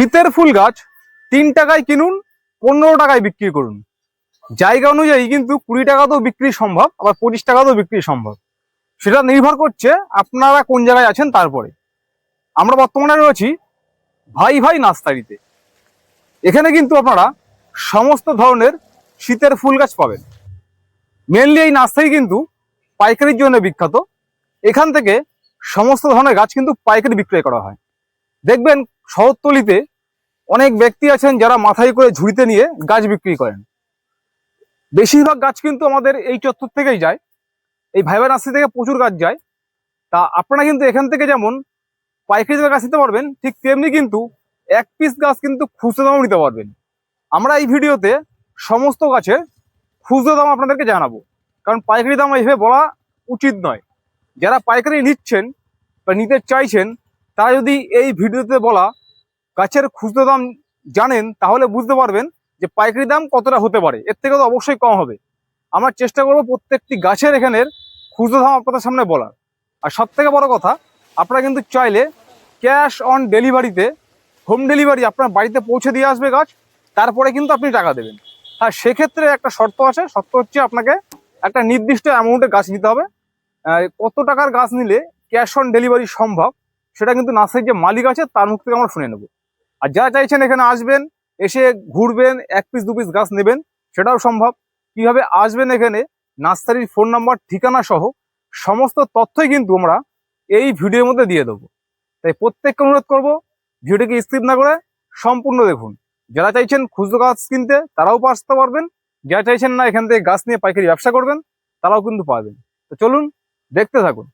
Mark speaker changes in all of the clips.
Speaker 1: শীতের ফুল গাছ তিন টাকায় কিনুন, পনেরো টাকায় বিক্রি করুন। জায়গা অনুযায়ী কিন্তু কুড়ি টাকাতেও বিক্রি সম্ভব, আবার পঁচিশ টাকাতেও বিক্রি সম্ভব। সেটা নির্ভর করছে আপনারা কোন জায়গায় আছেন তারপরে। আমরা বর্তমানে রয়েছি ভাই ভাই নাস্তারিতে এখানে কিন্তু আপনারা সমস্ত ধরনের শীতের ফুল গাছ পাবেন। মেনলি এই নার্সারি কিন্তু পাইকারির জন্য বিখ্যাত। এখান থেকে সমস্ত ধরনের গাছ কিন্তু পাইকারি বিক্রয় করা হয়। দেখবেন শহরতলিতে অনেক ব্যক্তি আছেন যারা মাথায় করে ঝুড়িতে নিয়ে গাছ বিক্রি করেন। বেশিরভাগ গাছ কিন্তু আমাদের এই চত্বর থেকেই যায়। এই ভাইবা নার্সারি থেকে প্রচুর গাছ যায়। তা আপনারা কিন্তু এখান থেকে যেমন পাইকারি দামে গাছ নিতে পারবেন, ঠিক তেমনি কিন্তু এক পিস গাছ কিন্তু খুচরো দামও নিতে পারবেন। আমরা এই ভিডিওতে সমস্ত গাছের খুচরো দাম আপনাদেরকে জানাব। কারণ পাইকারি দাম এইভাবে বলা উচিত নয়। যারা পাইকারি নিচ্ছেন বা নিতে চাইছেন, তারা যদি এই ভিডিওতে বলা গাছের খুচরো দাম জানেন, তাহলে বুঝতে পারবেন যে পাইকারি দাম কতটা হতে পারে। এর থেকে তো অবশ্যই কম হবে। আমরা চেষ্টা করব প্রত্যেকটি গাছের এখানের খুচরো দাম আপনাদের সামনে বলার। আর সব থেকে বড় কথা, আপনারা কিন্তু চাইলে ক্যাশ অন ডেলিভারিতে হোম ডেলিভারি আপনার বাড়িতে পৌঁছে দিয়ে আসবে গাছ, তারপরে কিন্তু আপনি টাকা দেবেন। হ্যাঁ সেক্ষেত্রে একটা শর্ত আছে, শর্ত হচ্ছে আপনাকে একটা নির্দিষ্ট অ্যামাউন্টের গাছ নিতে হবে। কত টাকার গাছ নিলে ক্যাশ অন ডেলিভারি সম্ভব, সেটা কিন্তু নার্সারির যে মালিক আছে, তার মুখ থেকে আমরা শুনে নেব। আর যারা চাইছেন এখানে আসবেন এসে ঘুরবেন এক পিস দু পিস গাছ নেবেন সেটাও সম্ভব। কীভাবে আসবেন এখানে? নার্সারির ফোন নাম্বার ঠিকানা সহ সমস্ত তথ্যই কিন্তু আমরা এই ভিডিওর মধ্যে দিয়ে দেবো। তাই প্রত্যেককে অনুরোধ করব ভিডিওটিকে স্কিপ না করে সম্পূর্ণ দেখুন। যারা চাইছেন খুচরো গাছ কিনতে তারাও আসতে পারবেন। যারা চাইছেন না এখান থেকে গাছ নিয়ে পাইকারি ব্যবসা করবেন তারাও কিন্তু পাবেন। তো চলুন দেখতে থাকুন।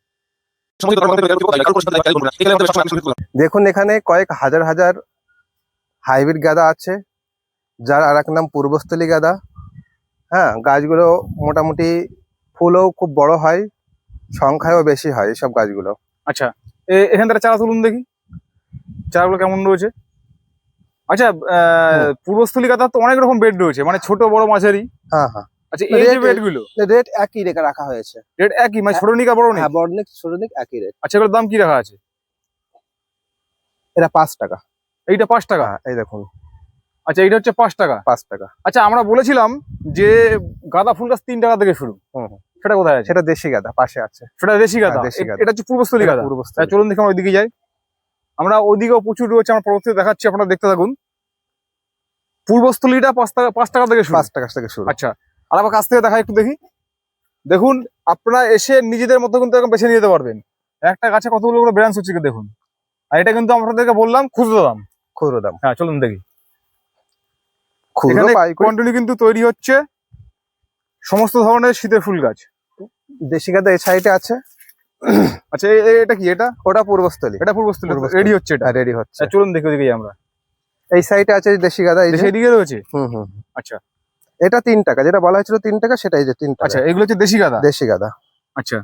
Speaker 2: দেখুন এখানে কয়েক হাজার হাজার হাইব্রিড গাঁদা আছে যার আর এক নাম পূর্বস্থলী গাঁদা। হ্যাঁ গাছগুলো মোটামুটি ফুলও খুব বড় হয় সংখ্যায়ও বেশি হয় এসব গাছগুলো।
Speaker 1: আচ্ছা এখান থেকে চারা তুলুন দেখি। চারাগুলো কেমন রয়েছে? আচ্ছা পূর্বস্থলী গাঁদার তো অনেক রকম বেড রয়েছে মানে ছোট বড় মাঝারি।
Speaker 2: হ্যাঁ হ্যাঁ।
Speaker 1: আচ্ছা এই যে বেডগুলো
Speaker 2: রেট একই রেখে রাখা হয়েছে।
Speaker 1: রেট একই মানে ছোট নিকা বড় নিক
Speaker 2: হ্যাঁ বড়নিক ছোটনিক একই রেট
Speaker 1: আচ্ছা এগুলোর দাম কি রাখা আছে?
Speaker 2: এটা পাঁচ টাকা।
Speaker 1: এইটা পাঁচ টাকা?
Speaker 2: হ্যাঁ এই দেখুন।
Speaker 1: আচ্ছা এইটা হচ্ছে পাঁচ টাকা।
Speaker 2: পাঁচ টাকা।
Speaker 1: আচ্ছা আমরা বলেছিলাম যে গাঁদা ফুল গাছ তিন টাকা থেকে শুরু। সেটা কোথায় আছে?
Speaker 2: সেটা দেশি গাঁদা পাশে আছে।
Speaker 1: সেটা দেশি গাঁদা?
Speaker 2: হ্যাঁ, দেশি গাঁদা।
Speaker 1: এটা হচ্ছে পূর্বস্থলী গাঁদা?
Speaker 2: পূর্বস্থলী।
Speaker 1: চলুন দেখি আমরা ওইদিকে যাই। আমরা ওইদিকেও প্রচুর রয়েছে আমরা পরবর্তীতে দেখাচ্ছি আপনারা দেখতে থাকুন। পূর্বস্থলীটা পাঁচ টাকা পাঁচ টাকা থেকে শুরু।
Speaker 2: পাঁচ টাকা থেকে শুরু।
Speaker 1: আচ্ছা আর আবার কাছ থেকে দেখা একটু দেখি। দেখুন আপনারা এসে নিজেদের মতো কিন্তু এরকম বেছে নিয়ে যেতে পারবেন। একটা গাছে কতগুলো করে ব্রাঞ্চ হচ্ছে দেখুন। আর এটা কিন্তু আপনাদেরকে বললাম খুচরো দাম।
Speaker 2: খুচরো দাম।
Speaker 1: হ্যাঁ চলুন দেখি।
Speaker 2: খুচরো
Speaker 1: কিন্তু তৈরি হচ্ছে সমস্ত ধরনের শীতের ফুল গাছ।
Speaker 2: দেশি গাঁদা এই সাইডে আছে।
Speaker 1: আচ্ছা এটা কি? এটা?
Speaker 2: ওটা পূর্বস্থলী।
Speaker 1: এটা পূর্বস্থলী। রেডি হচ্ছে এটা?
Speaker 2: রেডি হচ্ছে।
Speaker 1: আচ্ছা, চলুন দেখি ওদিকে আমরা।
Speaker 2: এই সাইডে আছে দেশি গাঁদা এই
Speaker 1: এদিকে রয়েছে?
Speaker 2: হুম হুম
Speaker 1: আচ্ছা।
Speaker 2: এটা তিন টাকা যেটা বলা হয়েছিল তিন টাকা সেটাই যে তিন
Speaker 1: আচ্ছা এগুলো হচ্ছে দেশি গাঁদা?
Speaker 2: দেশি গাঁদা।
Speaker 1: আচ্ছা।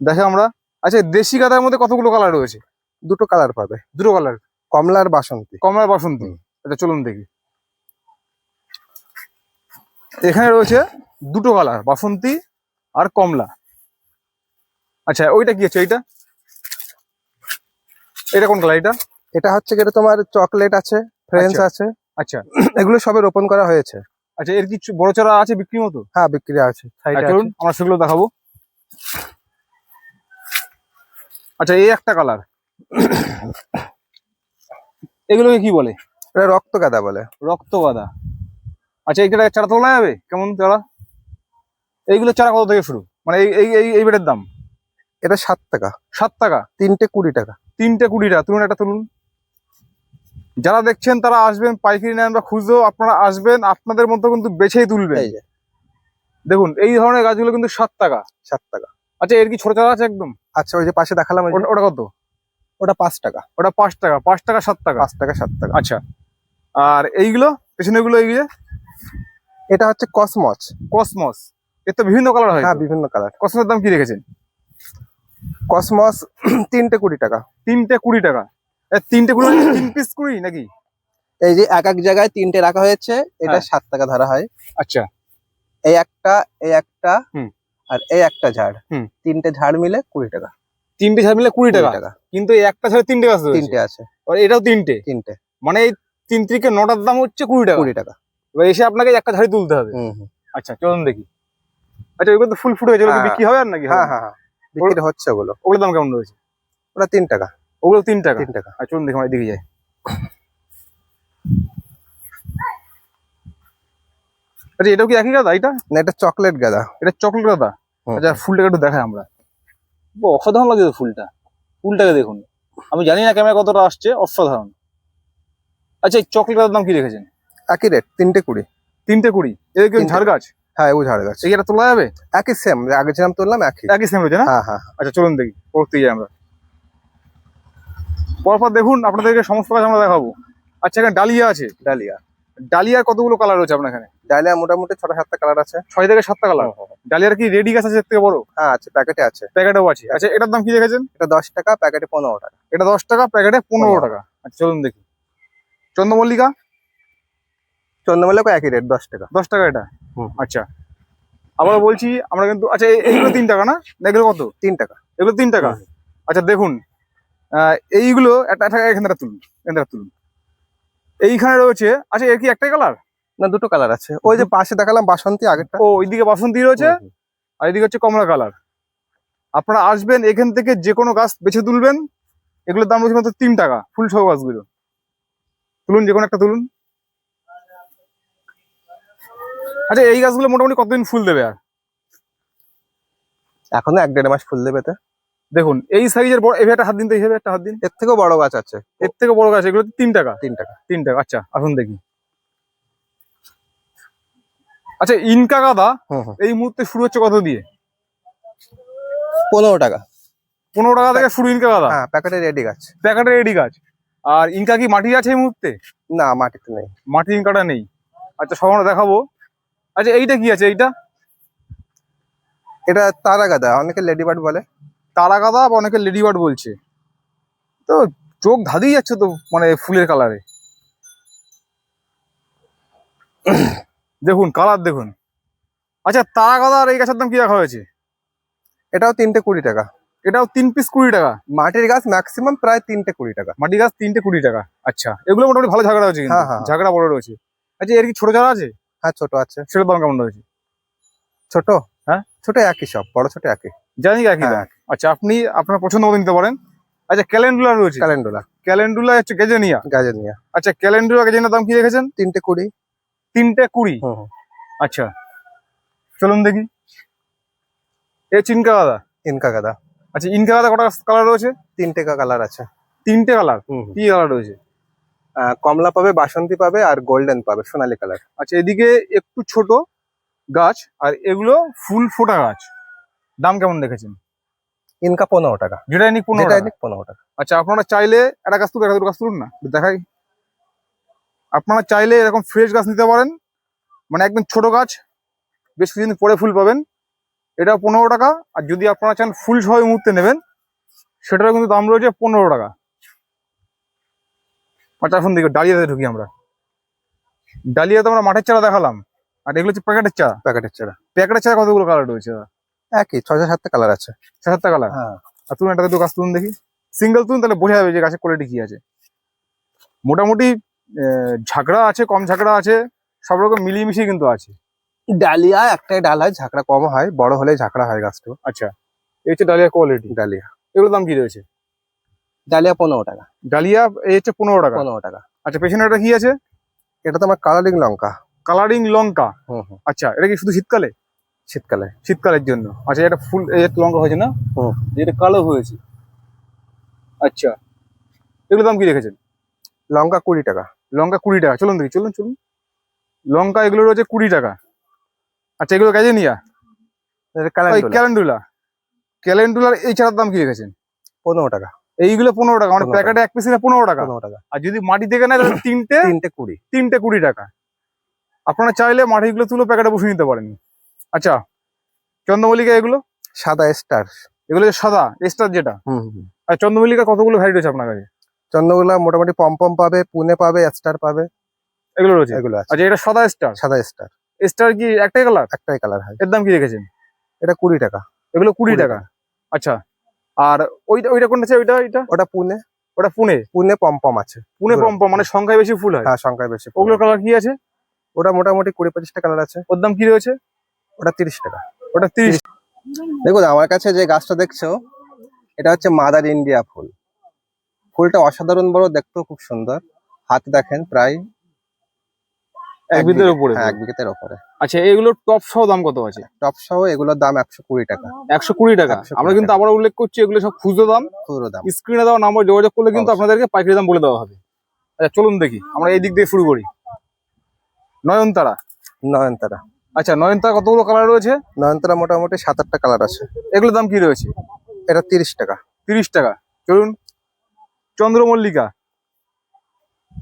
Speaker 1: দেখে আমরা। আচ্ছা দেশি গাঁদার মধ্যে কতগুলো কালার রয়েছে?
Speaker 2: দুটো কালার পাবে।
Speaker 1: দুটো কালার
Speaker 2: কমলা আর বাসন্তী।
Speaker 1: কমলার বাসন্তী। এটা চলুন দেখি। এখানে রয়েছে দুটো কালার বাসন্তী আর কমলা। আচ্ছা ওইটা কি আছে? এইটা? এটা কোন কালার এটা
Speaker 2: এটা হচ্ছে যেটা তোমার চকলেট আছে ফ্রেঞ্চ
Speaker 1: আচ্ছা।
Speaker 2: আছে।
Speaker 1: আচ্ছা।
Speaker 2: এগুলো সবে রোপণ করা হয়েছে।
Speaker 1: আচ্ছা এর কিছু বড় চারা আছে বিক্রি মতো?
Speaker 2: হ্যাঁ বিক্রি আছে
Speaker 1: আচ্ছা, চলুন আমরা সেগুলো দেখাবো। আচ্ছা এই একটা কালার এগুলোকে কি বলে?
Speaker 2: এটা রক্ত গাঁদা বলে।
Speaker 1: রক্ত গাঁদা। আচ্ছা এইটা চারা তোলা যাবে? কেমন চারা? এইগুলো চারা কত থেকে শুরু? মানে এই এই এই বেডের দাম?
Speaker 2: এটা সাত টাকা।
Speaker 1: সাত টাকা?
Speaker 2: তিনটে কুড়ি টাকা।
Speaker 1: তিনটে কুড়ি টাকা। তুলুন একটা তুলুন। যারা দেখছেন তারা আসবেন পাইকারি নেন বা খুঁজো আপনারা আসবেন আপনাদের মতো কিন্তু বেছেই তুলবেন।
Speaker 2: যে।
Speaker 1: দেখুন এই ধরনের গাছগুলো কিন্তু সাত টাকা।
Speaker 2: সাত টাকা।
Speaker 1: আচ্ছা এর কি ছোট চারা আছে একদম?
Speaker 2: আচ্ছা ওই যে পাশে দেখালাম
Speaker 1: ওটা কত?
Speaker 2: ওটা পাঁচ টাকা।
Speaker 1: ওটা পাঁচ টাকা পাঁচ টাকা সাত টাকা?
Speaker 2: পাঁচ টাকা সাত টাকা।
Speaker 1: আচ্ছা। আর এইগুলো পেছনে গুলো এইগুলো?
Speaker 2: এটা হচ্ছে কসমস।
Speaker 1: কসমস। এর তো বিভিন্ন কালার হয়।
Speaker 2: হ্যাঁ বিভিন্ন কালার
Speaker 1: কসমসের দাম কি রেখেছেন?
Speaker 2: কসমস তিনটে কুড়ি টাকা।
Speaker 1: তিনটে কুড়ি টাকা। তিনটে কুড়ি মানে তিন পিস কুড়ি নাকি?
Speaker 2: এই যে এক এক জায়গায় তিনটে রাখা হয়েছে এটা
Speaker 1: হ্যাঁ।
Speaker 2: সাত টাকা ধরা হয়।
Speaker 1: আচ্ছা।
Speaker 2: এই একটা এই একটা
Speaker 1: হুম।
Speaker 2: আর এই একটা ঝাড়।
Speaker 1: হুম।
Speaker 2: তিনটে ঝাড় মিলে কুড়ি টাকা।
Speaker 1: তিনটে ছাড় মিলে কুড়ি টাকা। কিন্তু একটা ছাড়া তিনটে গাছ
Speaker 2: তিনটে আছে।
Speaker 1: আর এটাও তিনটে।
Speaker 2: তিনটে।
Speaker 1: মানে এই তিন থেকে নটার দাম হচ্ছে কুড়ি টাকা।
Speaker 2: কুড়ি টাকা।
Speaker 1: এবার এসে আপনাকে একটা ঝাড়ি তুলতে হবে। আচ্ছা চলুন দেখি। আচ্ছা এগুলো তো ফুল ফুটে গেছে। কি
Speaker 2: হ্যাঁ।
Speaker 1: বিক্রি হবে আর নাকি
Speaker 2: হ্যাঁ? হ্যাঁ হ্যাঁ বিক্রি হচ্ছে ওগুলো।
Speaker 1: ওগুলোর দাম কেমন রয়েছে?
Speaker 2: ওটা তিন টাকা।
Speaker 1: ওগুলো তিন টাকা?
Speaker 2: তিন টাকা।
Speaker 1: আর চলুন দেখি আমার এদিকে যাই। আচ্ছা এটাও কি একই গাদা? এটা
Speaker 2: না এটা চকলেট গাদা।
Speaker 1: এটা চকলেট গাদা। আচ্ছা ফুলটাকে একটু দেখাই আমরা। অসাধারণ লাগে ফুলটা। ফুলটাকে দেখুন। আমি জানি না ক্যামেরা কতটা আসছে অসাধারণ। আচ্ছা এই চকলেট গাদার দাম কি রেখেছেন?
Speaker 2: একই রেট তিনটে কুড়ি।
Speaker 1: তিনটে কুড়ি? এদের কি ঝাড় গাছ
Speaker 2: হ্যাঁ ও ঝাড় গাছ
Speaker 1: এই এটা তোলা যাবে?
Speaker 2: একই সেম আগে যেরকম তুললাম একই।
Speaker 1: একই সেম রয়েছে না?
Speaker 2: হ্যাঁ হ্যাঁ
Speaker 1: আচ্ছা চলুন দেখি পড়তে যাই আমরা। পরপর দেখুন আপনাদেরকে সমস্ত গাছ আমরা দেখাবো। আচ্ছা এখানে ডালিয়া আছে।
Speaker 2: ডালিয়া।
Speaker 1: ডালিয়ার কতগুলো কালার রয়েছে আপনার এখানে?
Speaker 2: ডালিয়া মোটামুটি ছটা সাতটা কালার আছে।
Speaker 1: ছয় থেকে সাতটা কালার ডালিয়ার কি রেডি গাছ আছে এর থেকে বড়?
Speaker 2: হ্যাঁ আছে প্যাকেটে আছে।
Speaker 1: প্যাকেটেও আছে। আচ্ছা এটার দাম কি দেখেছেন?
Speaker 2: এটা দশ টাকা প্যাকেটে পনেরো টাকা।
Speaker 1: এটা দশ টাকা প্যাকেটে পনেরো। টাকা। আচ্ছা চলুন দেখি। চন্দ্রমল্লিকা?
Speaker 2: চন্দ্রমল্লিকা একই রেট দশ টাকা।
Speaker 1: দশ টাকা এটা? আচ্ছা। আবার বলছি আমরা কিন্তু আচ্ছা এইগুলো তিন টাকা না? এগুলো কত?
Speaker 2: তিন টাকা।
Speaker 1: এগুলো তিন টাকা? আচ্ছা দেখুন আহ, এইগুলো একটা একটা এখানে তুলুন এখানে একটা তুলুন। এইখানে রয়েছে আচ্ছা এর কি একটাই কালার
Speaker 2: না দুটো কালার আছে। ওই যে পাশে দেখালাম বাসন্তী আগেরটা।
Speaker 1: ও ওইদিকে বাসন্তী রয়েছে। আর এদিকে হচ্ছে কমলা কালার আপনারা আসবেন এখান থেকে যে কোনো গাছ বেছে তুলবেন এগুলোর দাম রয়েছে মাত্র তিন টাকা ফুল সহ গাছগুলো। তুলুন যে কোনো একটা তুলুন। আচ্ছা এই গাছগুলো মোটামুটি কতদিন ফুল দেবে আর?
Speaker 2: এখনও এক দেড় মাস ফুল দেবে তো।
Speaker 1: দেখুন এই সাইজের বড় এভাবে একটা হাত দিন তো এইভাবে একটা হাত দিন।
Speaker 2: এর থেকেও বড় গাছ আছে।
Speaker 1: এর থেকে বড় গাছ এগুলো তিন টাকা।
Speaker 2: তিন টাকা।
Speaker 1: তিন টাকা আচ্ছা আসুন দেখি। আচ্ছা ইনকা গাদা এই মুহূর্তে শুরু হচ্ছে কত দিয়ে?
Speaker 2: পনেরো টাকা।
Speaker 1: পনেরো টাকা থেকে শুরু ইনকা গাদা?
Speaker 2: হ্যাঁ প্যাকেটে রেডি গাছ।
Speaker 1: প্যাকেটের রেডি গাছ। আর ইনকা কি মাটি আছে এই মুহূর্তে?
Speaker 2: না মাটিতে নেই।
Speaker 1: মাটি ইনকাটা নেই। আচ্ছা সব আমরা দেখাবো। আচ্ছা এইটা কি আছে এইটা?
Speaker 2: এটা তারা গাদা অনেকে লেডি বার্ড বলে।
Speaker 1: তারা গাদা বা অনেকে লেডি বার্ড বলছে। তো চোখ ধাঁধিয়ে যাচ্ছে তো মানে ফুলের কালারে দেখুন কালার দেখুন। আচ্ছা তারা গাদা আর এই গাছের দাম কি রাখা হয়েছে?
Speaker 2: এটাও তিনটে কুড়ি টাকা।
Speaker 1: এটাও তিন পিস কুড়ি টাকা।
Speaker 2: মাটির গাছ ম্যাক্সিমাম প্রায় তিনটে কুড়ি টাকা।
Speaker 1: মাটির গাছ তিনটে কুড়ি টাকা। আচ্ছা এগুলো মোটামুটি ভালো ঝাগড়া হয়েছে
Speaker 2: হ্যাঁ, হ্যাঁ।
Speaker 1: ঝাগড়া বড় রয়েছে। আচ্ছা এর কি ছোট চারা আছে?
Speaker 2: হ্যাঁ ছোট আছে।
Speaker 1: সেটার দাম কেমন রয়েছে?
Speaker 2: ছোট?
Speaker 1: হ্যাঁ?
Speaker 2: ছোট একই সব বড় ছোট একই।
Speaker 1: জানি একই দাম।
Speaker 2: হ্যাঁ
Speaker 1: আচ্ছা আপনি আপনার পছন্দ মতো নিতে পারেন। আচ্ছা ক্যালেন্ডুলা রয়েছে।
Speaker 2: ক্যালেন্ডুলা।
Speaker 1: ক্যালেন্ডুলা হচ্ছে গেজেনিয়া।
Speaker 2: গাজর নিয়ে
Speaker 1: আচ্ছা ক্যালেন্ডুলা গেজেনিয়ার দাম কি রেখেছেন?
Speaker 2: তিনটে কুড়ি।
Speaker 1: তিনটে কুড়ি। আচ্ছা চলুন দেখি। এ চিনকা গাদা?
Speaker 2: ইনকা গাদা।
Speaker 1: আচ্ছা ইনকা গাদা কটা কালার রয়েছে?
Speaker 2: তিনটে কালার আছে।
Speaker 1: তিনটে কালার। কি কালার রয়েছে?
Speaker 2: কমলা পাবে বাসন্তী পাবে আর গোল্ডেন পাবে সোনালী কালার
Speaker 1: আচ্ছা এদিকে একটু ছোট গাছ আর এগুলো ফুল ফোটা গাছ। দাম কেমন রেখেছেন
Speaker 2: ইনকা পনেরো টাকা।
Speaker 1: যেটা নিক পনেরো
Speaker 2: যেটা
Speaker 1: টাকা।
Speaker 2: নিক পনেরো টাকা।
Speaker 1: আচ্ছা আপনারা চাইলে একটা গাছ তুলুন একটা দুটো গাছ তুলুন না? দেখাই। আপনারা চাইলে এরকম ফ্রেশ গাছ নিতে পারেন। মানে একদম ছোট গাছ বেশ কিছুদিন পরে ফুল পাবেন। এটা পনেরো টাকা আর যদি আপনারা চান ফুল সহ মুহূর্তে নেবেন সেটারও কিন্তু দাম রয়েছে পনেরো টাকা। আচ্ছা এখন দেখি ডালিয়াতে ঢুকি আমরা। ডালিয়াতে আমরা মাঠের চারা দেখালাম। আর এগুলো হচ্ছে প্যাকেটের চারা।
Speaker 2: প্যাকেটের চারা।
Speaker 1: প্যাকেটের চারা কতগুলো কালার রয়েছে? দাদা?
Speaker 2: একই ছয় সাতটা কালার আছে।
Speaker 1: ছয় সাতটা কালার
Speaker 2: হ্যাঁ।
Speaker 1: আর তুলুন একটা দুটো গাছ তুলুন দেখি। সিঙ্গেল তুলুন তাহলে বোঝা যাবে যে গাছের কোয়ালিটি কি আছে। মোটামুটি ঝাঁকড়া আছে কম ঝাঁকড়া আছে সব রকম মিলিয়ে মিশিয়ে কিন্তু আছে।
Speaker 2: ডালিয়া একটাই ডাল হয় ঝাঁকড়া কম হয় বড় হলে ঝাঁকড়া হয় গাছটা।
Speaker 1: আচ্ছা এই হচ্ছে ডালিয়া কোয়ালিটি
Speaker 2: ডালিয়া।
Speaker 1: এগুলোর দাম কি রয়েছে?
Speaker 2: ডালিয়া পনেরো টাকা।
Speaker 1: ডালিয়া এই হচ্ছে পনেরো টাকা?
Speaker 2: পনেরো টাকা।
Speaker 1: আচ্ছা পেছনে একটা কি আছে?
Speaker 2: এটা তো আমার কালারিং লঙ্কা।
Speaker 1: কালারিং লঙ্কা। আচ্ছা এটা কি শুধু শীতকালে?
Speaker 2: শীতকালে।
Speaker 1: শীতকালের জন্য। আচ্ছা এটা ফুল একটা লঙ্কা হয়েছে না। এটা কালো হয়েছে। আচ্ছা। এগুলোর দাম কি রেখেছেন?
Speaker 2: লঙ্কা কুড়ি টাকা।
Speaker 1: লঙ্কা কুড়ি টাকা। চলুন দেখি চলুন চলুন। লঙ্কা এগুলো রয়েছে কুড়ি টাকা। আচ্ছা এগুলো কাজে নিয়া
Speaker 2: ক্যালেন্ডুলা।
Speaker 1: ক্যালেন্ডুলা। ক্যালেন্ডুলার এই চারার দাম কি রেখেছেন?
Speaker 2: পনেরো টাকা।
Speaker 1: এইগুলো পনেরো টাকা। মানে প্যাকেটে এক পিসে পনেরো টাকা?
Speaker 2: পনেরো টাকা।
Speaker 1: আর যদি মাটি থেকে নেয় তাহলে তিনটে?
Speaker 2: তিনটে কুড়ি।
Speaker 1: তিনটে কুড়ি টাকা। আপনারা চাইলে মাটিগুলো তুলে প্যাকেটে বসে নিতে পারেন। আচ্ছা চন্দ্রমল্লিকা এগুলো?
Speaker 2: সাদা স্টার।
Speaker 1: এগুলো সাদা স্টার যেটা?
Speaker 2: হুম হুম
Speaker 1: আর চন্দ্রমল্লিকা কতগুলো ভ্যারাইটি আছে আপনার কাছে?
Speaker 2: চন্দ্রগুলা মোটামুটি পম্পম পাবে পুনে পাবে স্টার পাবে।
Speaker 1: এগুলো রয়েছে?
Speaker 2: এগুলো আছে।
Speaker 1: আচ্ছা এটা সাদা স্টার?
Speaker 2: সাদা স্টার।
Speaker 1: স্টার কি একটাই কালার
Speaker 2: একটাই কালার হয়।
Speaker 1: এর দাম কি রেখেছেন?
Speaker 2: এটা কুড়ি টাকা।
Speaker 1: এগুলো কুড়ি টাকা? আচ্ছা আর ওইটা ওইটা কোনটা আছে? ওইটা ওইটা?
Speaker 2: ওটা পুনে।
Speaker 1: ওটা পুনে?
Speaker 2: পুনে পম্পম আছে।
Speaker 1: পুনে। পম্পম মানে সংখ্যায় বেশি ফুল হয়?
Speaker 2: হ্যাঁ সংখ্যায় বেশি।
Speaker 1: ওগুলোর কালার কি আছে?
Speaker 2: ওটা মোটামুটি কুড়ি পঁচিশটা কালার আছে।
Speaker 1: ওর দাম কি রয়েছে?
Speaker 2: ওটা তিরিশ টাকা।
Speaker 1: ওটা তিরিশ
Speaker 2: দেখুন আমার কাছে যে গাছটা দেখছ এটা হচ্ছে মাদার ইন্ডিয়া ফুল। ফুলটা অসাধারণ বড় দেখতেও খুব সুন্দর। হাত দেখেন প্রায়
Speaker 1: এক বিঘের উপরে।
Speaker 2: হ্যাঁ এক উপরে।
Speaker 1: আচ্ছা টপ সহ দাম কত আছে?
Speaker 2: টপ সহ এগুলোর দাম একশো কুড়ি টাকা।
Speaker 1: একশো কুড়ি টাকা। আমরা কিন্তু আবার উল্লেখ করছি এগুলো সব খুচরো দাম।
Speaker 2: খুচরো দাম।
Speaker 1: স্ক্রিনে দেওয়া নাম্বার যোগাযোগ করলে কিন্তু আপনাদেরকে পাইকারি দাম বলে দেওয়া হবে। আচ্ছা চলুন দেখি আমরা এই দিক দিয়ে শুরু করি। নয়নতারা।
Speaker 2: নয়নতারা।
Speaker 1: আচ্ছা নয়নতারা কতগুলো কালার রয়েছে?
Speaker 2: নয়নতারা মোটামুটি সাত আটটা কালার আছে।
Speaker 1: এগুলোর দাম কি রয়েছে?
Speaker 2: এটা তিরিশ টাকা।
Speaker 1: তিরিশ টাকা। চলুন চন্দ্রমল্লিকা।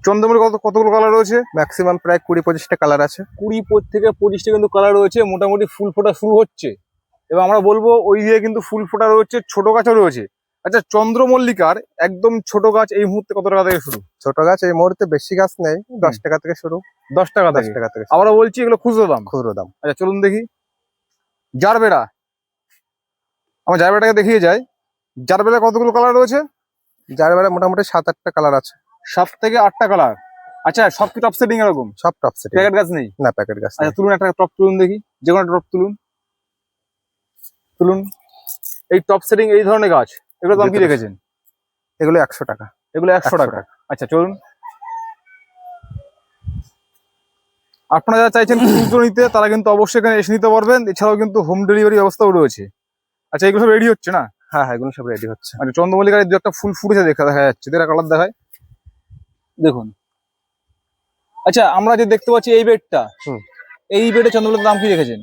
Speaker 1: চন্দ্রমল্লিকা কত কতগুলো কালার রয়েছে?
Speaker 2: ম্যাক্সিমাম প্রায় কুড়ি পঁচিশটা কালার আছে।
Speaker 1: কুড়ি থেকে পঁচিশটা কিন্তু কালার রয়েছে। মোটামুটি ফুল ফোটা শুরু হচ্ছে। এবং আমরা বলব ওই দিকে কিন্তু ফুল ফোটা রয়েছে ছোট গাছও রয়েছে। আচ্ছা চন্দ্রমল্লিকার একদম ছোট গাছ এই মুহূর্তে কত টাকা থেকে শুরু?
Speaker 2: ছোট গাছ এই মুহূর্তে বেশি গাছ নেই দশ টাকা থেকে শুরু।
Speaker 1: দশ টাকা
Speaker 2: দশ টাকা থেকে।
Speaker 1: আবারও বলছি এগুলো খুচরো দাম।
Speaker 2: খুচরো দাম।
Speaker 1: আচ্ছা চলুন দেখি। জারবেড়া আমার জারবেড়াকে দেখিয়ে যায় জারবেড়া কতগুলো কালার রয়েছে?
Speaker 2: যার বেলা মোটামুটি সাত আটটা কালার আছে।
Speaker 1: সাত থেকে আটটা কালার আচ্ছা সব কি টপ সেটিং এরকম?
Speaker 2: সব টপ সেটিং
Speaker 1: প্যাকেট গাছ নেই?
Speaker 2: না প্যাকেট গাছ।
Speaker 1: আচ্ছা তুলুন একটা টপ তুলুন দেখি। যে কোনো টপ তুলুন। তুলুন। এই টপ সেটিং এই ধরনের গাছ। এগুলো দাম কি রেখেছেন?
Speaker 2: এগুলো একশো টাকা।
Speaker 1: এগুলো একশো টাকা। আচ্ছা চলুন। আপনারা যারা চাইছেন খুচরো নিতে তারা কিন্তু অবশ্যই এখানে এসে নিতে পারবেন। এছাড়াও কিন্তু হোম ডেলিভারি ব্যবস্থাও রয়েছে। আচ্ছা এগুলো সব রেডি হচ্ছে না?
Speaker 2: হ্যাঁ হ্যাঁ এগুলো সব রেডি হচ্ছে।
Speaker 1: আচ্ছা চন্দ্রমল্লিকার দু একটা ফুল ফুটেছে দেখা দেখা যাচ্ছে। যেটা কালার দেখায়। দেখুন। আচ্ছা আমরা যে দেখতে পাচ্ছি এই বেডটা
Speaker 2: হুম।
Speaker 1: এই বেডে চন্দ্রমল্লিকার দাম কি রেখেছেন?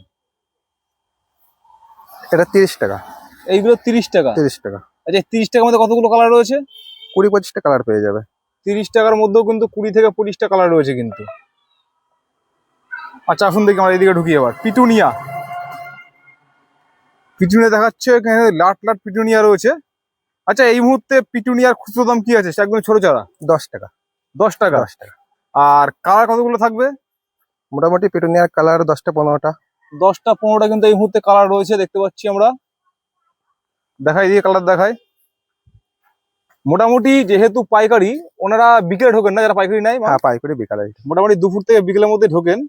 Speaker 2: এটা তিরিশ টাকা।
Speaker 1: এইগুলো তিরিশ টাকা।
Speaker 2: তিরিশ টাকা।
Speaker 1: আচ্ছা তিরিশ টাকার মধ্যে কতগুলো কালার রয়েছে?
Speaker 2: কুড়ি পঁচিশটা কালার পেয়ে যাবে।
Speaker 1: তিরিশ টাকার মধ্যেও কিন্তু কুড়ি থেকে পঁচিশটা কালার রয়েছে কিন্তু। আচ্ছা আসুন দেখি আমরা এদিকে ঢুকি এবার। পিটুনিয়া। পিটুনিয়া দেখাচ্ছে এখানে লাট লাট পিটুনিয়া রয়েছে। আচ্ছা এই মুহূর্তে পিটুনিয়ার খুচরো দাম কি আছে? সে একদম ছোট চারা।
Speaker 2: দশ টাকা।
Speaker 1: দশ টাকা?
Speaker 2: দশ টাকা।
Speaker 1: আর কালার কতগুলো থাকবে?
Speaker 2: মোটামুটি পেটুনিয়ার কালার দশটা পনেরোটা।
Speaker 1: দশটা পনেরোটা কিন্তু এই মুহূর্তে কালার রয়েছে দেখতে পাচ্ছি আমরা। দেখাই দিয়ে কালার দেখায় মোটামুটি যেহেতু পাইকারি ওনারা বিকেলে ঢোকেন না যারা পাইকারি নাই
Speaker 2: হ্যাঁ পাইকারি বিকালে।
Speaker 1: মোটামুটি দুপুর থেকে বিকেলের মধ্যে ঢোকেন।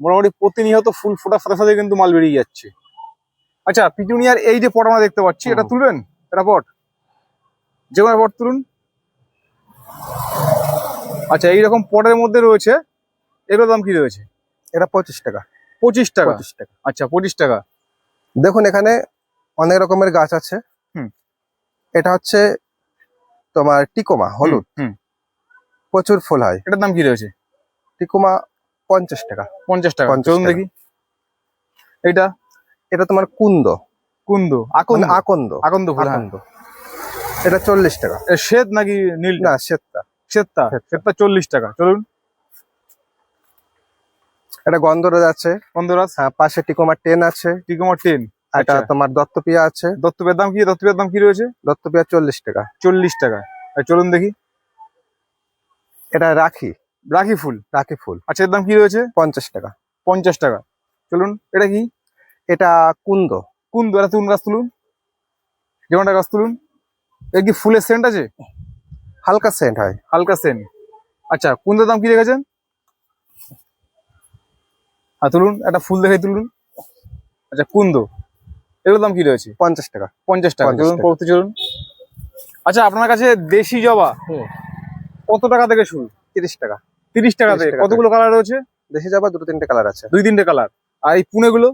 Speaker 1: মোটামুটি প্রতিনিয়ত ফুল ফোটার সাথে সাথে কিন্তু মাল বেরিয়ে যাচ্ছে। আচ্ছা পিটুনিয়ার এই যে পট আমরা দেখতে পাচ্ছি এটা। তুলবেন? এটা পট? যে কোনো পট তুলুন। আচ্ছা এইরকম পটের মধ্যে রয়েছে এগুলোর দাম কি রয়েছে?
Speaker 2: এটা পঁচিশ টাকা।
Speaker 1: পঁচিশ টাকা?
Speaker 2: পঁচিশ টাকা।
Speaker 1: আচ্ছা পঁচিশ টাকা।
Speaker 2: দেখুন এখানে অনেক রকমের গাছ আছে।
Speaker 1: হুম।
Speaker 2: এটা হচ্ছে তোমার টিকোমা হলুদ।
Speaker 1: হুম।
Speaker 2: প্রচুর ফুল হয়।
Speaker 1: এটার দাম কি রয়েছে?
Speaker 2: টিকোমা পঞ্চাশ টাকা।
Speaker 1: পঞ্চাশ টাকা।
Speaker 2: 50
Speaker 1: চলুন দেখি। এটা
Speaker 2: এটা তোমার কুন্দ।
Speaker 1: কুন্দ।
Speaker 2: মানে
Speaker 1: আকন্দ।
Speaker 2: আকন্দ
Speaker 1: আকন্দ ফুল হ্যাঁ।
Speaker 2: আকন্দ। এটা চল্লিশ টাকা।
Speaker 1: শ্বেত নাকি নীল?
Speaker 2: না শ্বেতটা।
Speaker 1: শ্বেতটা?
Speaker 2: শ্বেতটা।
Speaker 1: চল্লিশ টাকা। চলুন।
Speaker 2: এটা গন্ধরাজ আছে।
Speaker 1: বন্ধুরাজ
Speaker 2: হ্যাঁ পাশে টিকোমা টেন আছে।
Speaker 1: টিকোমার টেন।
Speaker 2: এটা
Speaker 1: আচ্ছা।
Speaker 2: তোমার দত্তপিয়া আছে।
Speaker 1: দত্তপের দাম কি? দত্তপের দাম কি রয়েছে?
Speaker 2: দত্তপিয়া চল্লিশ টাকা।
Speaker 1: চল্লিশ টাকা। আর চলুন দেখি।
Speaker 2: এটা রাখি।
Speaker 1: রাখি ফুল?
Speaker 2: রাখি ফুল।
Speaker 1: আচ্ছা এর দাম কি রয়েছে?
Speaker 2: পঞ্চাশ টাকা।
Speaker 1: পঞ্চাশ টাকা। চলুন এটা কি?
Speaker 2: এটা কুন্দ।
Speaker 1: কোন দ্বারা তুলুন গাছ তুলুন? যেমনটা গাছ তুলুন। এর কি ফুলের সেন্ট আছে?
Speaker 2: হালকা সেন্ট হয়।
Speaker 1: হালকা সেন্ট আচ্ছা কুন্দের দাম কি রেখেছেন? হ্যাঁ তুলুন একটা ফুল দেখে তুলুন। আচ্ছা কুন্দ। এগুলোর দাম কি রয়েছে?
Speaker 2: পঞ্চাশ টাকা।
Speaker 1: পঞ্চাশ টাকা।
Speaker 2: 50
Speaker 1: চলুন পড়তে চলুন। আচ্ছা আপনার কাছে দেশি জবা কত টাকা থেকে শুরু?
Speaker 2: তিরিশ টাকা।
Speaker 1: তিরিশ টাকা থেকে। কতগুলো কালার রয়েছে?
Speaker 2: দেশি জবা দুটো তিনটে কালার আছে।
Speaker 1: দুই তিনটে কালার আর এই পুনেগুলো?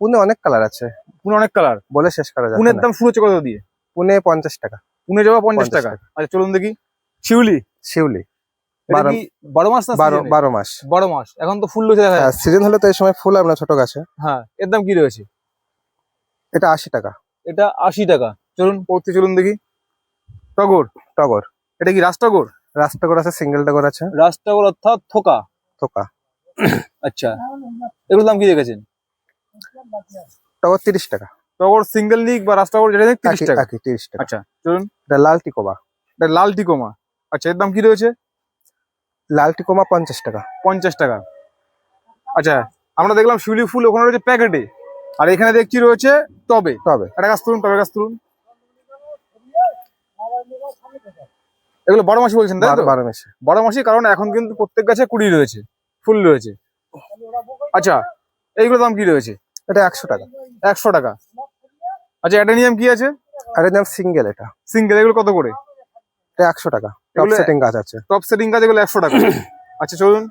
Speaker 2: পুনে অনেক কালার আছে।
Speaker 1: পুনে অনেক কালার
Speaker 2: বলে শেষ করা যাবে
Speaker 1: পুনের দাম শুরু হচ্ছে কত দিয়ে?
Speaker 2: পুনে পঞ্চাশ টাকা।
Speaker 1: পুনে জবা পঞ্চাশ টাকা। আচ্ছা চলুন দেখি। শিউলি?
Speaker 2: শিউলি। বারো-
Speaker 1: মাস
Speaker 2: বারো বারো মাস।
Speaker 1: বারো মাস। এখন তো ফুল রয়েছে
Speaker 2: সিজন হলে তো এই সময় ফুল আপনার ছোট গাছে।
Speaker 1: হ্যাঁ এর দাম কি রয়েছে?
Speaker 2: এটা আশি টাকা।
Speaker 1: এটা আশি টাকা। চলুন পড়তে চলুন দেখি। টগর।
Speaker 2: টগর।
Speaker 1: এটা কি রাজটগর
Speaker 2: রাজটগর আছে সিঙ্গেল টগর আছে।
Speaker 1: রাজটগর অর্থাৎ থোকা।
Speaker 2: থোকা।
Speaker 1: আচ্ছা। এগুলোর দাম কি রেখেছেন
Speaker 2: টগর তিরিশ টাকা।
Speaker 1: টগর সিঙ্গেল লিগ বা রাজটগর যেটা তিরিশ টাকা।
Speaker 2: তিরিশ টাকা।
Speaker 1: আচ্ছা চলুন।
Speaker 2: এটা লাল টিকোমা
Speaker 1: এটা লাল টিকোমা। আচ্ছা এর দাম কি রয়েছে?
Speaker 2: লাল টিকোমা পঞ্চাশ টাকা।
Speaker 1: পঞ্চাশ টাকা। আচ্ছা আমরা দেখলাম শিউলি ফুল ওখানে রয়েছে প্যাকেটে। আর এখানে দেখছি রয়েছে টবে।
Speaker 2: টবে।
Speaker 1: একটা গাছ তুলুন টবে গাছ তুলুন। এগুলো বারো মাসি বলছেন তাই তো?
Speaker 2: বারো মাসে।
Speaker 1: বারো মাসি কারণ এখন কিন্তু প্রত্যেক গাছে কুড়ি রয়েছে ফুল রয়েছে। আচ্ছা এইগুলো দাম কি রয়েছে?
Speaker 2: এটা একশো টাকা।
Speaker 1: একশো টাকা। আচ্ছা অ্যাডেনিয়াম কি আছে?
Speaker 2: নাম সিঙ্গেল এটা।
Speaker 1: সিঙ্গেল এগুলো কত করে?
Speaker 2: এটা একশো টাকা। টপ সেটিং গাছ আছে।
Speaker 1: টপ সেটিং গাছ এগুলো একশো টাকা। আচ্ছা চলুন।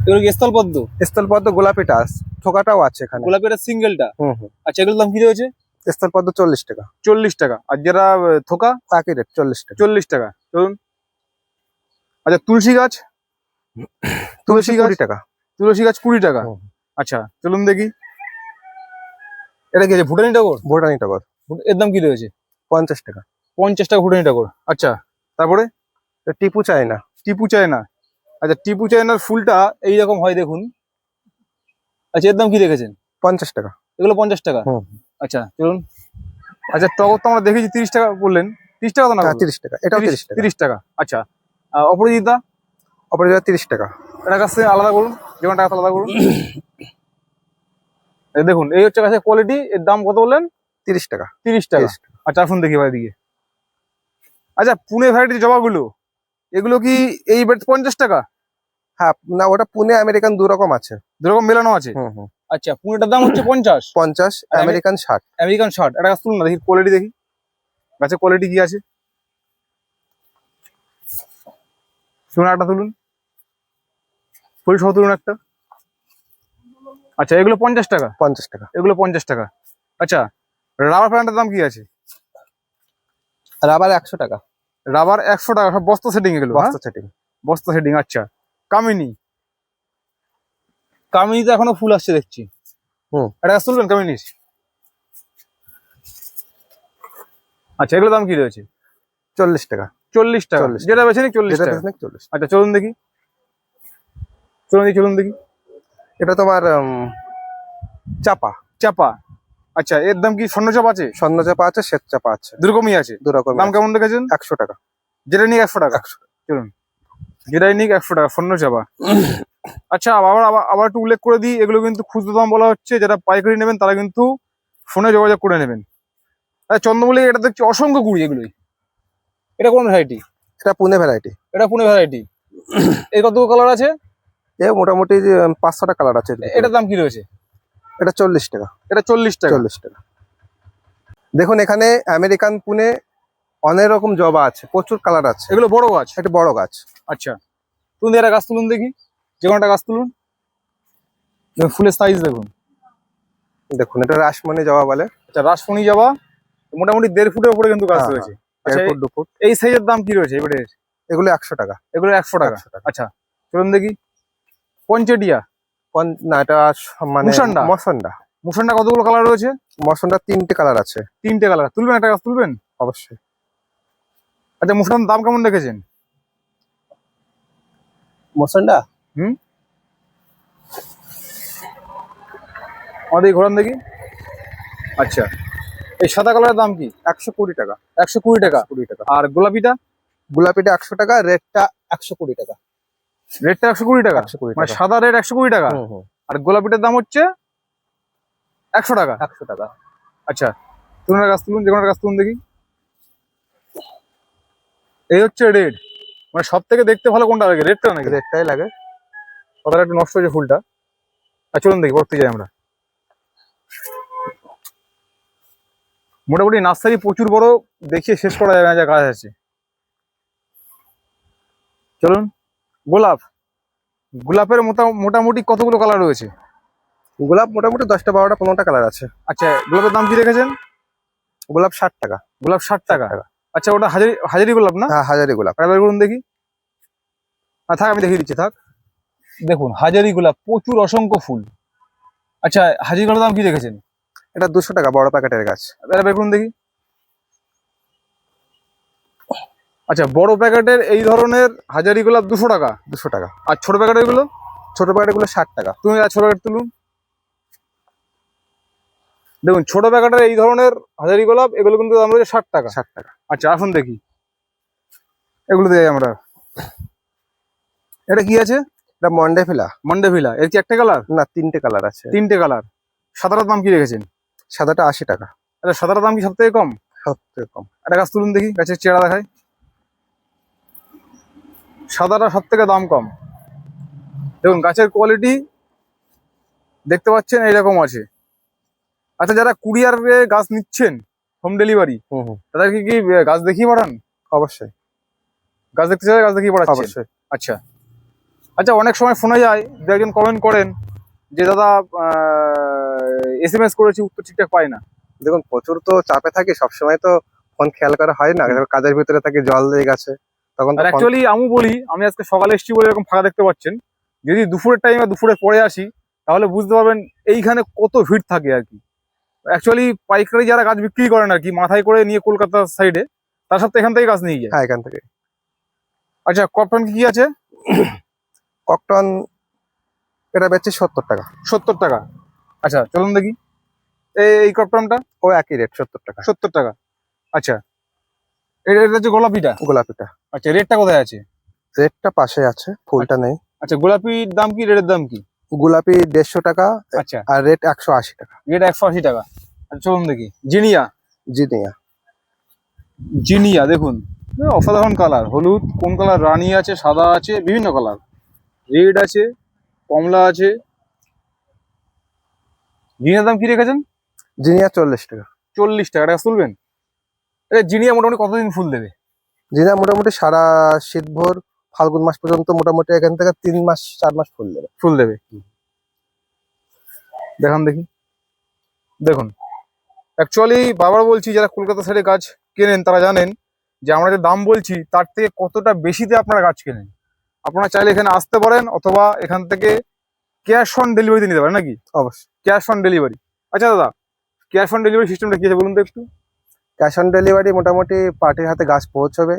Speaker 1: এগুলো স্থল পদ্ম
Speaker 2: স্থলপদ্ম গোলাপিটা থোকাটাও আছে এখানে।
Speaker 1: গোলাপি এটা সিঙ্গেলটা?
Speaker 2: হুম হুম।
Speaker 1: আচ্ছা এগুলোর দাম কি রয়েছে?
Speaker 2: স্থলপদ্ম চল্লিশ টাকা।
Speaker 1: চল্লিশ টাকা। আর যেটা থোকা
Speaker 2: একই রেট চল্লিশ টাকা।
Speaker 1: চল্লিশ টাকা। চলুন। আচ্ছা তুলসী গাছ?
Speaker 2: তুলসী
Speaker 1: গাছ?
Speaker 2: টাকা।
Speaker 1: তুলসী গাছ কুড়ি টাকা। আচ্ছা চলুন দেখি। এটা কি আছে ভুটানি টগর?
Speaker 2: ভুটানি টগর।
Speaker 1: এর দাম কি রয়েছে?
Speaker 2: পঞ্চাশ টাকা।
Speaker 1: পঞ্চাশ টাকা ভুটানি টগর। আচ্ছা তারপরে?
Speaker 2: টিপু চাই না
Speaker 1: টিপু চায়না। আচ্ছা টিপু চায়নার ফুলটা এইরকম হয় দেখুন। আচ্ছা এর দাম কি রেখেছেন?
Speaker 2: পঞ্চাশ টাকা।
Speaker 1: এগুলো পঞ্চাশ টাকা? আচ্ছা চলুন। আচ্ছা টগর তো আমরা দেখেছি তিরিশ টাকা বললেন। তিরিশ টাকা তো না
Speaker 2: হ্যাঁ তিরিশ টাকা। এটা তিরিশ টাকা।
Speaker 1: তিরিশ টাকা। আচ্ছা অপরাজিতা?
Speaker 2: অপরাজিতা তিরিশ টাকা।
Speaker 1: এটা কাছ থেকে আলাদা করুন। যেমন টাকা আলাদা করুন। এই দেখুন এই হচ্ছে গাছের কোয়ালিটি এর দাম কত বললেন?
Speaker 2: তিরিশ টাকা।
Speaker 1: তিরিশ টাকা।
Speaker 2: 30 টাকা।
Speaker 1: আচ্ছা আসুন দেখি ভাই দিকে আচ্ছা পুনে ভ্যারাইটির জবাগুলো। এগুলো কি এই বেড পঞ্চাশ টাকা?
Speaker 2: হ্যাঁ না ওটা পুনে আমেরিকান দু রকম আছে।
Speaker 1: যেরকম মেলানো আছে? আচ্ছা পুনেটার দাম হচ্ছে পঞ্চাশ?
Speaker 2: পঞ্চাশ আমেরিকান ষাট।
Speaker 1: আমেরিকান শার্ট এটা গাছ তুলুন না দেখি কোয়ালিটি দেখি। গাছের কোয়ালিটি কি আছে? শুনুন একটা তুলুন। ফুল সহ তুলুন একটা। আচ্ছা এগুলো পঞ্চাশ টাকা?
Speaker 2: পঞ্চাশ টাকা।
Speaker 1: এগুলো পঞ্চাশ টাকা। আচ্ছা রাবার প্ল্যান্টের দাম কি আছে?
Speaker 2: রাবার একশো টাকা।
Speaker 1: রাবার একশো টাকা সব বস্তা সেটিং এগুলো হ্যাঁ?
Speaker 2: বস্তা সেটিং
Speaker 1: বস্তা সেটিং আচ্ছা। কামিনি। কামিনীতে এখনও ফুল আসছে দেখছি।
Speaker 2: হুম।
Speaker 1: এটা তুলবেন কামিনীর? আচ্ছা এগুলো দাম কি রয়েছে?
Speaker 2: চল্লিশ টাকা।
Speaker 1: চল্লিশ টাকা।
Speaker 2: 40
Speaker 1: যেটা বেছে নি চল্লিশ টাকা।
Speaker 2: চল্লিশ
Speaker 1: আচ্ছা চলুন দেখি। চলুন দেখি চলুন দেখি।
Speaker 2: এটা তোমার চাপা।
Speaker 1: চাপা। আচ্ছা এর দাম কি স্বর্ণ চাপা আছে?
Speaker 2: স্বর্ণ চাপা আছে চাপা আছে।
Speaker 1: দুরকমই আছে?
Speaker 2: দু রকম
Speaker 1: দাম কেমন রেখেছেন?
Speaker 2: একশো টাকা।
Speaker 1: যেটা নিক একশো টাকা।
Speaker 2: একশো
Speaker 1: চলুন। যেটাই নিক একশো টাকা স্বর্ণ চাপা আচ্ছা আবার আবার একটু উল্লেখ করে দিই। এগুলো কিন্তু খুচরো দাম বলা হচ্ছে। যারা পাইকারি নেবেন তারা কিন্তু ফোনে যোগাযোগ করে নেবেন। আচ্ছা চন্দ্রমল্লিক এটা দেখছি অসংখ্য কুড়ি এগুলোই। এটা কোন ভ্যারাইটি
Speaker 2: এটা পুনে ভ্যারাইটি
Speaker 1: এটা পুনে ভ্যারাইটি এই কত কালার আছে?
Speaker 2: এ মোটামুটি পাঁচশোটা কালার আছে।
Speaker 1: এটার দাম কি রয়েছে?
Speaker 2: এটা চল্লিশ টাকা।
Speaker 1: এটা চল্লিশ টাকা।
Speaker 2: চল্লিশ টাকা। দেখুন এখানে আমেরিকান পুনে অনেক রকম জবা আছে প্রচুর কালার আছে।
Speaker 1: এগুলো বড় গাছ?
Speaker 2: এটা বড় গাছ।
Speaker 1: আচ্ছা। তুলুন একটা গাছ তুলুন দেখি। যে কোনো একটা গাছ তুলুন। ফুলের সাইজ দেখুন।
Speaker 2: দেখুন এটা রাসমণি জবা বলে।
Speaker 1: আচ্ছা রাসফনি যাওয়া মোটামুটি দেড় ফুটের উপরে কিন্তু গাছ
Speaker 2: হ্যাঁ,
Speaker 1: রয়েছে।
Speaker 2: দেড়
Speaker 1: আচ্ছা
Speaker 2: দু ফুট।
Speaker 1: এই সাইজের দাম কি রয়েছে এবারে?
Speaker 2: এগুলো একশো টাকা।
Speaker 1: এগুলো একশো টাকা। আচ্ছা চলুন দেখি। পঞ্চেটিয়া।
Speaker 2: না এটা মানে
Speaker 1: মুসান্ডা?
Speaker 2: মসন্ডা
Speaker 1: কতগুলো কালার রয়েছে?
Speaker 2: মসন্ডা তিনটে কালার আছে।
Speaker 1: তিনটে কালার তুলবেন একটা গাছ তুলবেন?
Speaker 2: অবশ্যই।
Speaker 1: আচ্ছা দাম কেমন রেখেছেন?
Speaker 2: মসন্ডা
Speaker 1: হুম? আমাদের ঘোরান দেখি। আচ্ছা এই সাদা কালারের দাম কি?
Speaker 2: একশো কুড়ি টাকা।
Speaker 1: একশো কুড়ি টাকা?
Speaker 2: কুড়ি টাকা।
Speaker 1: আর গোলাপিটা?
Speaker 2: গোলাপিটা একশো টাকা রেডটা একশো কুড়ি টাকা।
Speaker 1: রেটটা একশো কুড়ি টাকা।
Speaker 2: একশো কুড়ি
Speaker 1: মানে সাদা রেট একশো কুড়ি টাকা। আর গোলাপিটার দাম হচ্ছে একশো টাকা।
Speaker 2: একশো টাকা।
Speaker 1: আচ্ছা তুলুন একটা গাছ তুলুন যে কোনো গাছ তুলুন দেখি। এই হচ্ছে রেড। মানে সব থেকে দেখতে ভালো কোনটা লাগে? রেডটা নাকি?
Speaker 2: রেডটাই লাগে।
Speaker 1: কথাটা একটু নষ্ট হয়েছে ফুলটা। আর চলুন দেখি পড়তে যাই আমরা। মোটামুটি নার্সারি প্রচুর বড় দেখিয়ে শেষ করা যাবে না যা গাছ আছে। চলুন। গোলাপ? গোলাপের মোটা- মোটামুটি কতগুলো কালার রয়েছে?
Speaker 2: গোলাপ মোটামুটি দশটা বারোটা পনেরোটা কালার আছে।
Speaker 1: আচ্ছা গোলাপের দাম কি রেখেছেন?
Speaker 2: গোলাপ ষাট টাকা।
Speaker 1: গোলাপ ষাট টাকা? আচ্ছা ওটা হাজারি হাজারি গোলাপ না?
Speaker 2: হ্যাঁ হাজারি গোলাপ।
Speaker 1: একবার করুন দেখি। হ্যাঁ থাক আমি দেখিয়ে দিচ্ছি থাক। দেখুন হাজারি গোলাপ প্রচুর অসংখ্য ফুল। আচ্ছা হাজারি গোলাপের দাম কি রেখেছেন?
Speaker 2: এটা দুশো টাকা বড় প্যাকেটের গাছ।
Speaker 1: এটা বের করুন দেখি। আচ্ছা বড় প্যাকেটের এই ধরনের হাজারি গোলাপ দুশো টাকা।
Speaker 2: দুশো টাকা।
Speaker 1: আর ছোট প্যাকেটেরগুলো
Speaker 2: ছোট প্যাকেটেরগুলো ষাট টাকা।
Speaker 1: তুমি আর ছোট প্যাকেট তুলুন। দেখুন ছোট প্যাকেটের এই ধরনের হাজারি গোলাপ এগুলো কিন্তু দাম রয়েছে ষাট টাকা।
Speaker 2: ষাট টাকা।
Speaker 1: আচ্ছা আসুন দেখি। এগুলো দিয়ে আমরা। এটা কি আছে?
Speaker 2: এটা মন্ডে ফিলা।
Speaker 1: মন্ডে ভিলা এর কি একটা কালার?
Speaker 2: না তিনটে কালার আছে।
Speaker 1: তিনটে কালার। সাদাটার দাম কি রেখেছেন?
Speaker 2: সাদাটা আশি টাকা।
Speaker 1: আচ্ছা সাদাটার দাম কি সব থেকে কম?
Speaker 2: সব থেকে কম।
Speaker 1: একটা গাছ তুলুন দেখি গাছের চেহারা দেখায় সাদাটা সব থেকে দাম কম। দেখুন গাছের কোয়ালিটি দেখতে পাচ্ছেন এইরকম আছে। আচ্ছা যারা কুরিয়ারে গাছ নিচ্ছেন হোম ডেলিভারি
Speaker 2: হুম হুম।
Speaker 1: তাদেরকে কি গাছ দেখিয়ে পাঠান?
Speaker 2: অবশ্যই।
Speaker 1: গাছ দেখতে চাই গাছ দেখিয়ে পাঠাচ্ছেন?
Speaker 2: অবশ্যই।
Speaker 1: আচ্ছা। আচ্ছা অনেক সময় শোনা যায় যে একজন কমেন্ট করেন যে দাদা এস এম এস করেছি উত্তর ঠিকঠাক পাই না।
Speaker 2: দেখুন প্রচুর তো চাপে থাকি সবসময় তো ফোন খেয়াল করা হয় না। কাজের ভিতরে থাকে জল দিয়ে গেছে। তখন
Speaker 1: আর অ্যাকচুয়ালি আমি বলি আমি আজকে সকালে এসেছি বলে এরকম ফাঁকা দেখতে পাচ্ছেন। যদি দুপুরের টাইমে দুপুরে পরে আসি তাহলে বুঝতে পারবেন এইখানে কত ভিড় থাকে আর কি। অ্যাকচুয়ালি পাইকারি যারা গাছ বিক্রি করেন আর কি মাথায় করে নিয়ে কলকাতার সাইডে তার সাথে এখান থেকে গাছ নিয়ে যায়।
Speaker 2: হ্যাঁ এখান থেকে।
Speaker 1: আচ্ছা কটন কি আছে?
Speaker 2: ককটন এটা বেচছি সত্তর টাকা।
Speaker 1: সত্তর টাকা। আচ্ছা চলুন দেখি। এই এই কটনটা
Speaker 2: ও একই রেট সত্তর টাকা।
Speaker 1: সত্তর টাকা। আচ্ছা এটা হচ্ছে গোলাপিটা?
Speaker 2: গোলাপিটা।
Speaker 1: আচ্ছা রেটটা কোথায় আছে?
Speaker 2: রেটটা পাশে আছে ফুলটা নেই।
Speaker 1: আচ্ছা গোলাপির দাম কি রেটের দাম কি?
Speaker 2: গোলাপি দেড়শো টাকা
Speaker 1: আচ্ছা।
Speaker 2: আর রেট একশো আশি টাকা।
Speaker 1: রেট একশো আশি টাকা। আচ্ছা চলুন দেখি। জিনিয়া?
Speaker 2: জিনিয়া।
Speaker 1: জিনিয়া দেখুন। অসাধারণ কালার। হলুদ কোন কালার? রানী আছে সাদা আছে বিভিন্ন কালার। রেড আছে কমলা আছে। জিনিয়ার দাম কি রেখেছেন?
Speaker 2: জিনিয়া চল্লিশ টাকা।
Speaker 1: চল্লিশ টাকা টাকা তুলবেন? এটা জিনিয়া মোটামুটি কতদিন ফুল দেবে?
Speaker 2: জিনিয়া মোটামুটি সারা শীতভর ফাল্গুন মাস পর্যন্ত মোটামুটি এখান থেকে তিন মাস চার মাস ফুল দেবে।
Speaker 1: ফুল দেবে? দেখান দেখি। দেখুন অ্যাকচুয়ালি বাবার বলছি যারা কলকাতা সাইডে গাছ কেনেন তারা জানেন যে আমরা যে দাম বলছি তার থেকে কতটা বেশিতে আপনারা গাছ কেনেন। আপনারা চাইলে এখানে আসতে পারেন অথবা এখান থেকে ক্যাশ অন ডেলিভারিতে নিতে পারেন নাকি?
Speaker 2: অবশ্যই।
Speaker 1: ক্যাশ অন ডেলিভারি আচ্ছা দাদা ক্যাশ অন ডেলিভারি সিস্টেমটা কি আছে বলুন তো একটু?
Speaker 2: ক্যাশ অন ডেলিভারি মোটামুটি পার্টির হাতে গাছ পৌঁছবে।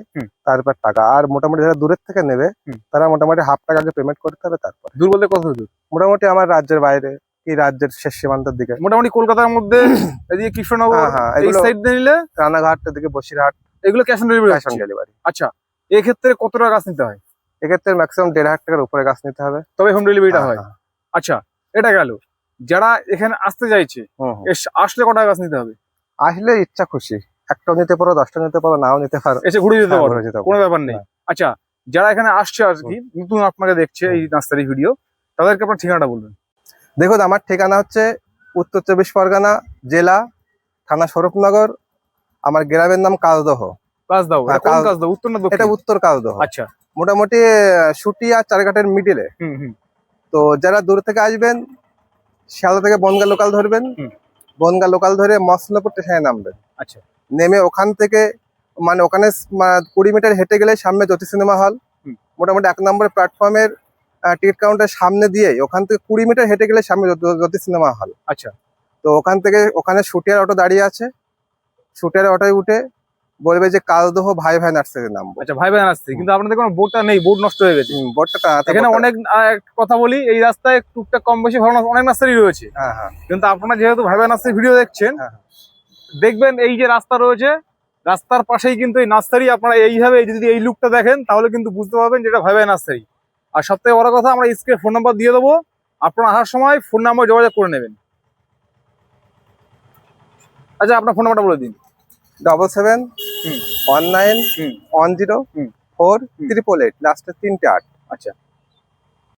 Speaker 2: তারপর টাকা। আর মোটামুটি যারা দূরের থেকে নেবে তারা মোটামুটি হাফ টাকা আগে পেমেন্ট করতে হবে তারপর।
Speaker 1: দূর বলতে কত দূর?
Speaker 2: মোটামুটি আমার রাজ্যের বাইরে কি রাজ্যের শেষ সীমান্তের দিকে।
Speaker 1: মোটামুটি কলকাতার মধ্যে এদিকে কৃষ্ণনগর
Speaker 2: হ্যাঁ, হ্যাঁ,
Speaker 1: এই সাইড দিয়ে নিলে?
Speaker 2: রানাঘাট এদিকে বসিরহাট।
Speaker 1: এগুলো cash on delivery
Speaker 2: cash on delivery
Speaker 1: আচ্ছা এক্ষেত্রে কত টাকা গাছ নিতে হয়?
Speaker 2: এক্ষেত্রে ম্যাক্সিমাম দেড় হাজার টাকার উপরে গাছ নিতে হবে।
Speaker 1: তবে হোম ডেলিভারিটা
Speaker 2: হ্যাঁ,
Speaker 1: হয়। আচ্ছা এটা গেল। যারা এখানে আসতে চাইছে আসলে কটা গাছ নিতে হবে?
Speaker 2: আসলে ইচ্ছা খুশি। একটাও নিতে পারো দশটা নিতে পারো নাও নিতে পারো।
Speaker 1: এসে ঘুরে যেতে
Speaker 2: হ্যাঁ,
Speaker 1: পারো। কোনো ব্যাপার নেই।
Speaker 2: হ্যাঁ।
Speaker 1: আচ্ছা যারা এখানে আসছে আর কি নতুন আপনাকে দেখছে এই নার্সারি ভিডিও তাদেরকে আপনার ঠিকানাটা বলবেন।
Speaker 2: দেখুন আমার ঠিকানা হচ্ছে উত্তর চব্বিশ পরগনা জেলা থানা স্বরূপনগর আমার গ্রামের নাম কালদহ।
Speaker 1: কাজ দাও
Speaker 2: হ্যাঁ,
Speaker 1: উত্তর না
Speaker 2: এটা উত্তর কালদহ।
Speaker 1: আচ্ছা।
Speaker 2: মোটামুটি সুটি আর চারঘাটের মিডিলে তো যারা দূর থেকে আসবেন শিয়ালদা থেকে বনগা লোকাল ধরবেন। বনগা লোকাল ধরে মসলাপুর স্টেশনে নামবেন।
Speaker 1: আচ্ছা।
Speaker 2: নেমে ওখান থেকে মানে ওখানে কুড়ি মিটার হেঁটে গেলে সামনে জ্যোতি সিনেমা হল। মোটামুটি এক নম্বর প্ল্যাটফর্মের টিকিট কাউন্টার সামনে দিয়ে ওখান থেকে কুড়ি মিটার হেঁটে গেলে সামনে জ্যোতি- সিনেমা হল।
Speaker 1: আচ্ছা।
Speaker 2: তো ওখান থেকে ওখানে শুটিয়ার অটো দাঁড়িয়ে আছে। শুটিয়ার অটোয় উঠে বলবে যে কালদহ ভাই ভাই নার্সারি নামবো।
Speaker 1: আচ্ছা ভাই ভাই আসছে কিন্তু আপনাদের কোনো বোর্ডটা নেই বোর্ড নষ্ট হয়ে গেছে।
Speaker 2: বোর্ডটা
Speaker 1: এখানে অনেক একটা কথা বলি এই রাস্তায় টুকটাক কম বেশি অনেক নার্সারি রয়েছে।
Speaker 2: হ্যাঁ হ্যাঁ।
Speaker 1: কিন্তু আপনারা যেহেতু ভাই ভাই নার্সারি ভিডিও দেখছেন
Speaker 2: হ্যাঁ।
Speaker 1: দেখবেন এই যে রাস্তা রয়েছে রাস্তার পাশেই কিন্তু এই নার্সারি আপনারা এইভাবে যদি এই লুকটা দেখেন তাহলে কিন্তু বুঝতে পারবেন যেটা ভাই ভাই নার্সারি। আর সব থেকে বড় কথা আমরা স্ক্রিনে ফোন নাম্বার দিয়ে দেবো আপনারা আসার সময় ফোন নাম্বার যোগাযোগ করে নেবেন। আচ্ছা আপনার ফোন নাম্বারটা বলে দিন।
Speaker 2: Double seven. One nine one zero four. Triple eight লাস্টের তিনটে আট।
Speaker 1: আচ্ছা।